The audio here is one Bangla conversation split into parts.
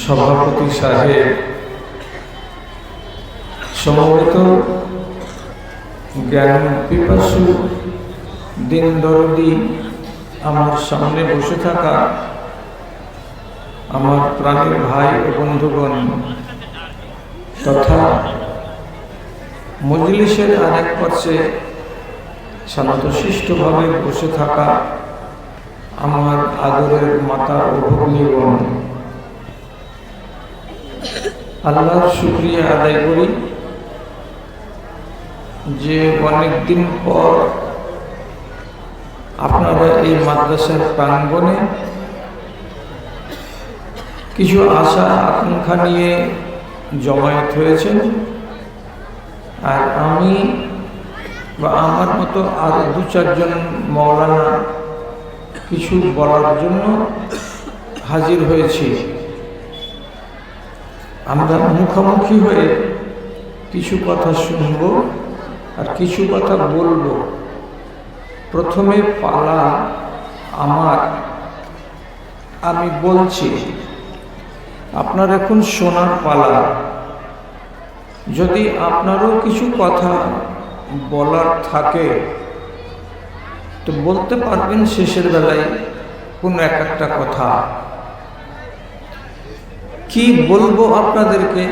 সভাপতি সাহেব সমবেত জ্ঞান পিপাসু দিন দরদি আমার সামনে বসে থাকা আমার প্রাণের ভাই ও বন্ধুগণ তথা মজলিসের আরেক পাশে শান্তশিষ্টভাবে বসে থাকা আমার আদরের মাতা ও ভগ্নীগণ। আল্লাহর শুক্রিয়া আদায় করি যে অনেক দিন পর আপনারা এই মাদ্রাসার প্রাঙ্গণে কিছু আশা, আকাঙ্ক্ষা নিয়ে জমায়েত হয়েছেন। আর আমি বা আমার মতো আরও দু চারজন মৌলানা কিছু বলার জন্য হাজির হয়েছি। আমরা মুখোমুখি হয়ে কিছু কথা শুনব আর কিছু কথা বলব। প্রথমে পালা আমার। আমি বলছি, আপনার এখন শোনার পালা। যদি আপনারও কিছু কথা বলার থাকে তো বলতে পারবেন শেষের বেলায় কোনো এক একটা কথা। কি বলব আপনাদেরকে?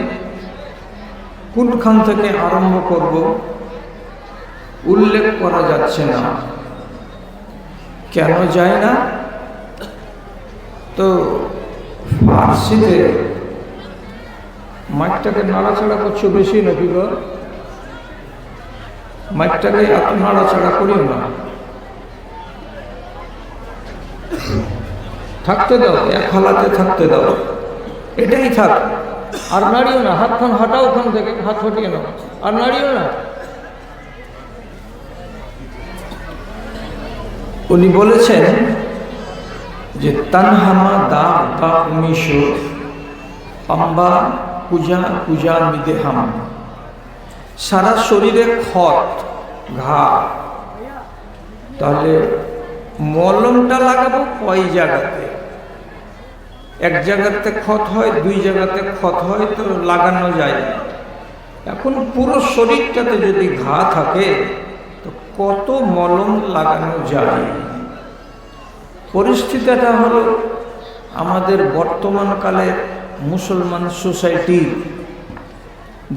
কোনখান থেকে আরম্ভ করব? উল্লেখ করা যাচ্ছে না। কেন যায় না? তো ফার্সিতে মাইকটাকে নাড়াচাড়া করছ বেশি নাকি গো? মাইকটাকে এত নাড়াচাড়া করিও না। থাকতে দাও, এক হালাতে থাকতে দাও। এটাই থাক। আর নাড়িও না হাতখান হাঁটাও ওখান থেকে, হাত হটিয়ে নাও। আর নাড়িও না। উনি বলেছেন যে তানহামা দা বা উমিশো পাম্বা পূজা পূজা মিদেহাম। সারা শরীরে ক্ষত, ঘা। তাহলে মলমটা লাগাবো কয় জায়গাতে? এক জায়গাতে ক্ষত হয় দুই জায়গাতে ক্ষত হয় তো লাগানো যায় এখন পুরো শরীরটাতে যদি ঘা থাকে তো কত মলম লাগানো যায় পরিস্থিতিটা হলো আমাদের বর্তমানকালের মুসলমান সোসাইটি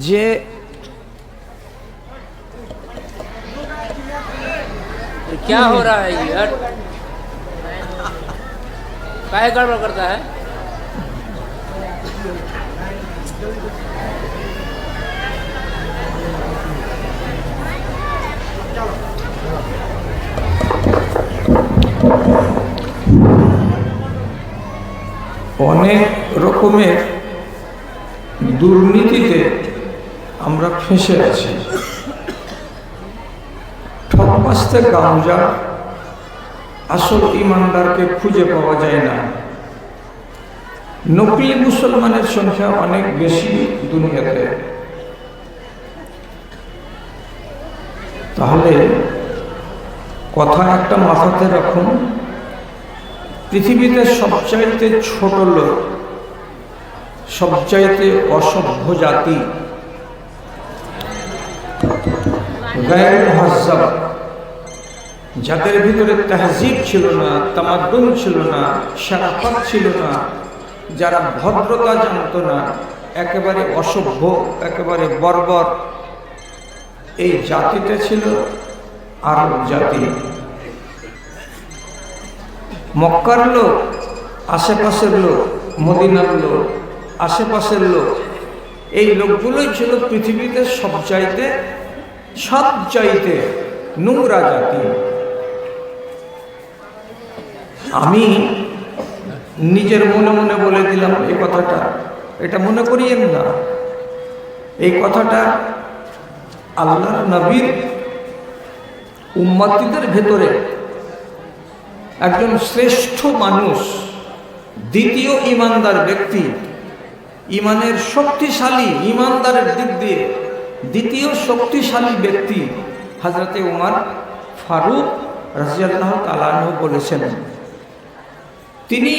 যে क्या हो रहा है ये हट काहे गड़बड़ करता है অনেক রকমের দুর্নীতিতে আমরা ফেঁসে আছি। ঠকবাস্তে গামজা আসল ইমানদারকে খুঁজে পাওয়া যায় না। নকলি মুসলমানের সংখ্যা অনেক বেশি দুনিয়াতে। তাহলে কথা একটা মাথাতে রাখুন, পৃথিবীতে সবচাইতে ছোট লোক, সবচাইতে অসভ্য জাতি যাদের ভিতরে তাহজিব ছিল না, তামাদ্দুন ছিল না সারাফাত ছিল না যারা ভদ্রতা জানত না, একেবারে অসভ্য, একেবারে বর্বর, এই জাতিতে ছিল আরব জাতি। মক্কার লোক, আশেপাশের লোক, মদিনার লোক, আশেপাশের লোক, এই লোকগুলোই ছিল পৃথিবীতে সব চাইতে সব চাইতে নোংরা জাতি। আমি নিজের মনে মনে বলে দিলাম এই কথাটা। এটা মনে করিয়েন না। এই কথাটা আল্লাহ নবীর উম্মাতিদের ভেতরে একজন শ্রেষ্ঠ মানুষ, দ্বিতীয় ইমানদার ব্যক্তি, ইমানের শক্তিশালী ইমানদারের দিক দিয়ে দ্বিতীয় শক্তিশালী ব্যক্তি হাজরতে উমার ফারুক রাজিয়াল্লাহ তালাহ বলেছেন। তিনি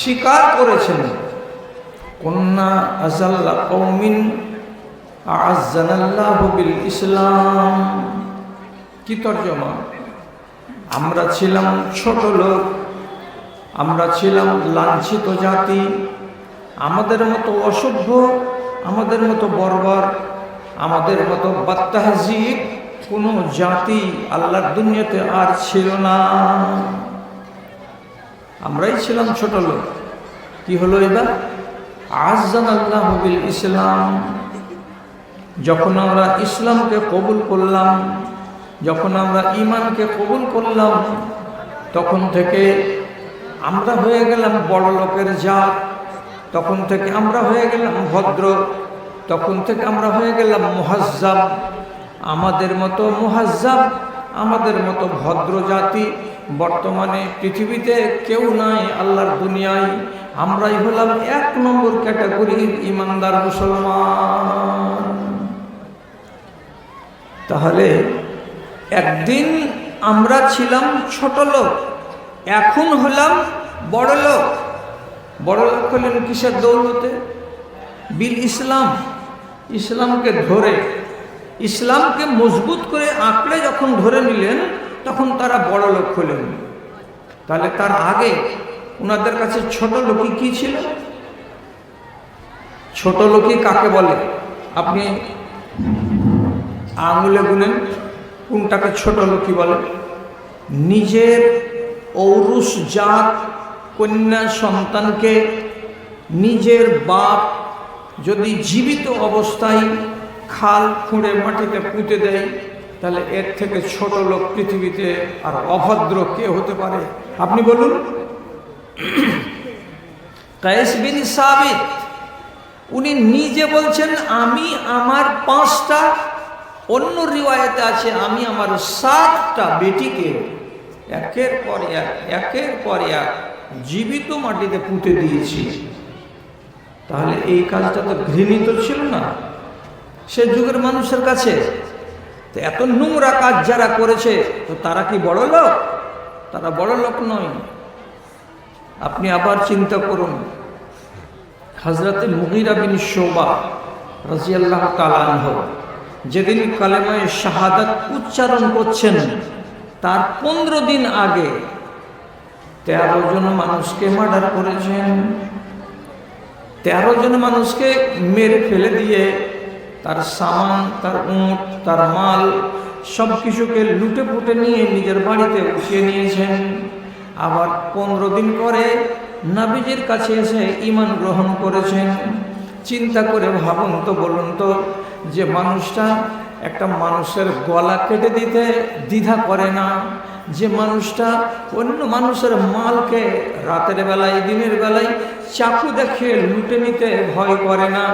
স্বীকার করেছেন কন্যা আজাল্লা কৌমিন আজানাল্লাহ বিল ইসলাম কি তর্জমা? আমরা ছিলাম ছোট লোক, আমরা ছিলাম লাঞ্ছিত জাতি, আমাদের মতো অসভ্য, আমাদের মতো বর্বর, আমাদের মতো বাত্তাহাজিব কোনো জাতি আল্লাহর দুনিয়াতে আর ছিল না। আমরাই ছিলাম ছোট লোক। কি হলো এবার? আজান আল্লাহ বিল ইসলাম। যখন আমরা ইসলামকে কবুল করলাম, যখন আমরা ইমানকে কবুল করলাম, তখন থেকে আমরা হয়ে গেলাম বড় লোকের জাত, তখন থেকে আমরা হয়ে গেলাম ভদ্র, তখন থেকে আমরা হয়ে গেলাম মুহাজ্জাব। আমাদের মতো মুহাজ্জাব, আমাদের মতো ভদ্র জাতি বর্তমানে পৃথিবীতে কেউ নাই, আল্লাহর দুনিয়ায়। আমরাই হলাম এক নম্বর ক্যাটাগরির ইমানদার মুসলমান। তাহলে একদিন আমরা ছিলাম ছোট লোক, এখন হলাম বড় লোক। বড় লোক হলেন কিসের দৌলতে? বিল ইসলাম। ইসলামকে ধরে, ইসলামকে মজবুত করে আঁকড়ে যখন ধরে নিলেন তখন তারা বড় লোক হলেন। তাহলে তার আগে ওনাদের কাছে ছোট লোকই কি ছিল? ছোট লোকই কাকে বলে? আপনি আঙুলে গুনেন, কোনটাকে ছোট লোকই বলে? নিজের ঔরুস জাত কন্যা সন্তানকে নিজের বাপ যদি জীবিত অবস্থায় খাল খুঁড়ে মাটিতে পুঁতে দেয় তাহলে এর থেকে ছোট লোক পৃথিবীতে আর অভদ্র কে হতে পারে? আপনি বলুন। কায়েস সাবিত, উনি নিজে বলছেন, আমি আমার পাঁচটা, অন্য রিওয়ায়তে আছে, আমি আমার সাতটা বেটিকে একের পর এক, একের পর এক জীবিত মাটিতে পুঁতে দিয়েছি। তাহলে এই কাজটা তো ঘৃণিত ছিল না। সে যুগের মানুষের কাছে তো এত নোংরা কাজ যারা করেছে, তো তারা কি বড় লোক? তারা বড় লোক নয়। আপনি আবার চিন্তা করুন হজরতে মুগিরা বিন শোভা রাজিয়াল্লাহ তালানহ যেদিন কালেমায় শাহাদাত উচ্চারণ করছেন, তার পনেরো দিন আগে তেরো জন মানুষকে মার্ডার করেছেন। তেরো জন মানুষকে মেরে ফেলে দিয়ে তার সামান, তার উঁট, তার মাল সব কিছুকে লুটে পুটে নিয়ে নিজের বাড়িতে উঠিয়ে নিয়েছেন। আবার পনেরো দিন পরে নাবিজের কাছে এসে ইমান গ্রহণ করেছেন। চিন্তা করে ভাবুন তো, বলুন তো, যে মানুষটা একটা মানুষের গলা কেটে দিতে দ্বিধা করে না? যে মানুষটা অন্য মানুষের মালকে রাতের বেলায়, দিনের বেলায় চাকু দেখে লুটে নিতে ভয় করে না?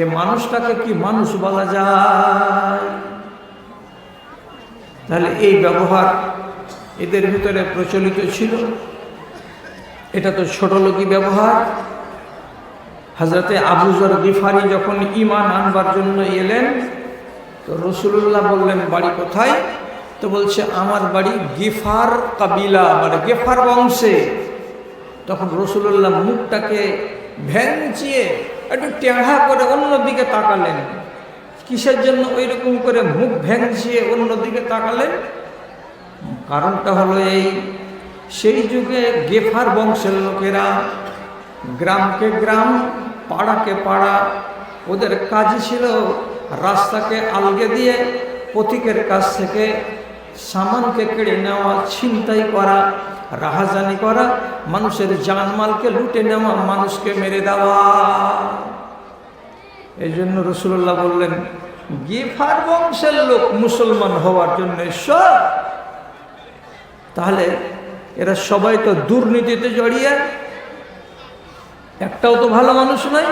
এ মানুষটাকে কি মানুষ বলা যায়? তাহলে এই ব্যবহার এদের ভিতরে প্রচলিত ছিল। এটা তো ছোট লোকই ব্যবহার। হাজরতে আবুজর গিফারি যখন ইমান আনবার জন্য এলেন, তো রসুল্লাহ বললেন, বাড়ি কোথায়? তো বলছে, আমার বাড়ি গিফার কাবিলা মানে গেফার বংশে। তখন রসুল্লাহ মুখটাকে ভ্যাংচিয়ে একটু টেঁড়া করে অন্যদিকে তাকালেন। কিসের জন্য ওই রকম করে মুখ ভ্যাংচিয়ে অন্যদিকে তাকালেন? কারণটা হলো এই, সেই যুগে গেফার বংশের লোকেরা গ্রামকে গ্রাম, পাড়াকে পাড়া, ওদের কাজ ছিল রাস্তাকে আলগে দিয়ে পথিকের কাছ থেকে সামানকে কেড়ে নেওয়া, ছিনতাই করা, রাহাজানি করা, মানুষের জানমালকে লুটে নেওয়া, মানুষকে মেরে দেওয়া। এই জন্য রসুল্লাহ বললেন, গিফার বংশের লোক মুসলমান হওয়ার জন্য সব তাহলে এরা সবাই তো দুর্নীতিতে জড়িয়ে, একটাও তো ভালো মানুষ নয়।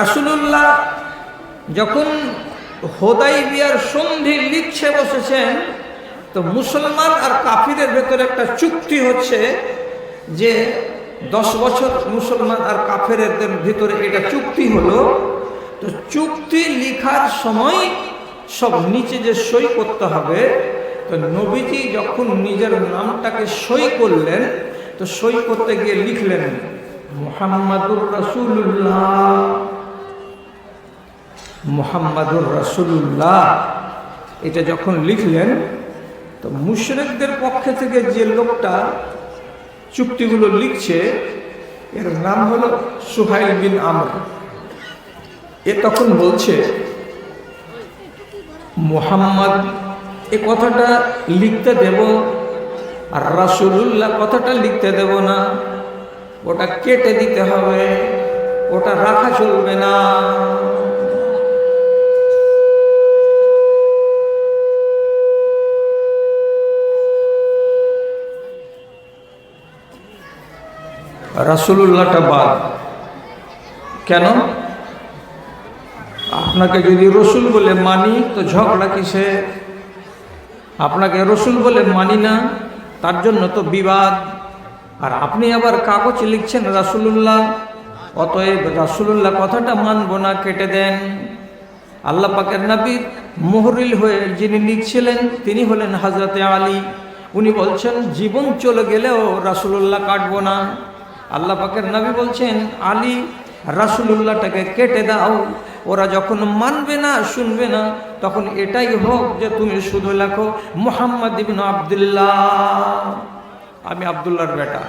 রাসুলুল্লাহ যখন হোদাই বিয়ার সন্ধি লিখছে বসেছেন। তো মুসলমান আর কাফিরের ভেতরে একটা চুক্তি হচ্ছে যে দশ বছর মুসলমান আর কাফেরদের ভিতরে এটা চুক্তি হলো। তো চুক্তি লিখার সময় সব নিচে যে সই করতে হবে, তো নবীজি যখন নিজের নামটাকে সই করলেন, তো সই করতে গিয়ে লিখলেন, মোহাম্মদুর রাসূলুল্লাহ। মোহাম্মদুর রাসূলুল্লাহ। এটা যখন লিখলেন, তো মুশরিকদের পক্ষে থেকে যে লোকটা চুক্তিগুলো লিখছে, এর নাম হলো সুহাইল বিন আমর। এ তখন বলছে, মোহাম্মদ, এ কথাটা লিখতে দেব আর রাসূলুল্লাহ কথাটা লিখতে দেব না। ওটা কেটে দিতে হবে, ওটা রাখা চলবে না। রাসূলুল্লাহটা বাদ। কেন? আপনাকে যদি রসুল বলে মানি, তো ঝগড়া কিসে? আপনাকে রসুল বলে মানি না, তার জন্য তো বিবাদ। আর আপনি আবার কাগজ লিখছেন রাসূলুল্লাহ, অতএব রাসূলুল্লাহ কথাটা মানব না, কেটে দেন। আল্লাহ পাকের নবীর মোহরিল হয়ে যিনি লিখছিলেন, তিনি হলেন হজরতে আলী। উনি বলছেন, জীবন চলে গেলেও রাসূলুল্লাহ কাটবো না। আল্লাহ পাকের নবী বলছেন, আলী রাসুলুল্লাহটাকে কেটে দাও। ওরা যখন মানবে না, শুনবে না, তখন এটাই হোক যে তুমি শুধু লেখো, মোহাম্মদ ইবিন আবদুল্লাহ। আমি আবদুল্লাহর বেটা।